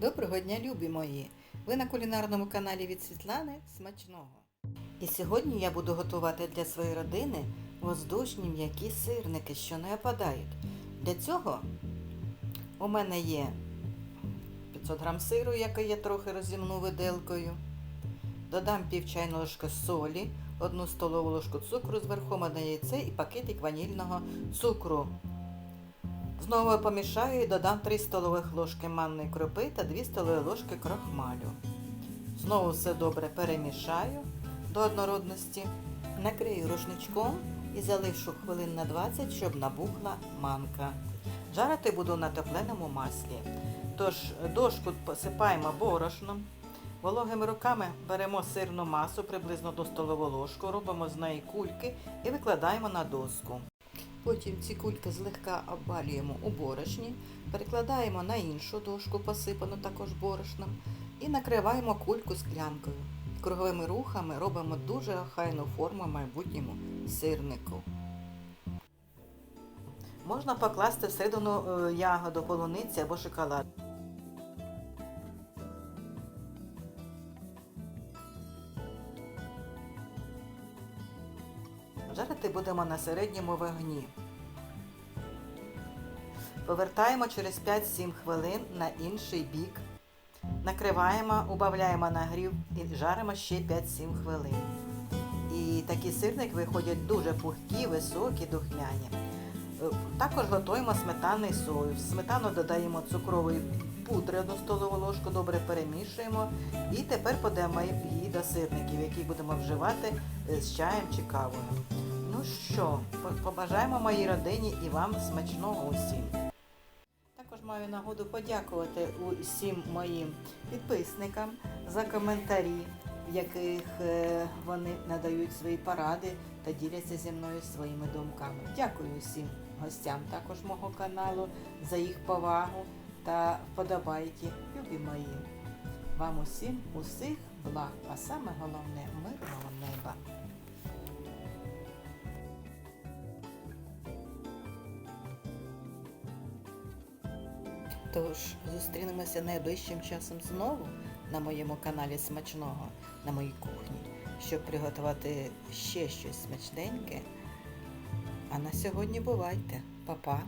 Доброго дня, любі мої! Ви на кулінарному каналі від Світлани Смачного. І сьогодні я буду готувати для своєї родини воздушні м'які сирники, що не опадають. Для цього у мене є 500 грам сиру, який я трохи розімну виделкою. Додам пів чайної ложки солі, одну столову ложку цукру з верхом одне яйце і пакетик ванільного цукру. Знову помішаю і додам 3 столових ложки манної крупи та 2 столові ложки крохмалю. Знову все добре перемішаю до однородності, накрию рушничком і залишу хвилин на 20, щоб набухла манка. Жарити буду на топленому маслі. Тож дошку посипаємо борошном. Вологими руками беремо сирну масу, приблизно до столову ложку, робимо з неї кульки і викладаємо на доску. Потім ці кульки злегка обвалюємо у борошні, перекладаємо на іншу дошку, посипану також борошном, і накриваємо кульку склянкою. Круговими рухами робимо дуже охайну форму майбутньому сирнику. Можна покласти всередину е, ягоду, полуниці або шоколад. Жарити будемо на середньому вогні. Повертаємо через 5-7 хвилин на інший бік. Накриваємо, убавляємо нагрів і жаримо ще 5-7 хвилин. І такі сирники виходять дуже пухкі, високі, духмяні. Е, Також готуємо сметанний соус. Сметану додаємо цукрової пудри, одну столову ложку, добре перемішуємо. І тепер подаємо її до сирників, які будемо вживати е, з чаєм чи кавою. Ну що, побажаємо моїй родині і вам смачного усім. Також маю нагоду подякувати усім моїм підписникам за коментарі, в яких е, вони надають свої поради та діляться зі мною своїми думками. Дякую усім гостям також мого каналу за їх повагу та вподобайки, любі мої. Вам усім усіх благ, а саме головне мирного неба. Тож зустрінемося найближчим часом знову на моєму каналі Смачного на моїй кухні, щоб приготувати ще щось смачненьке. А на сьогодні бувайте, Па-па!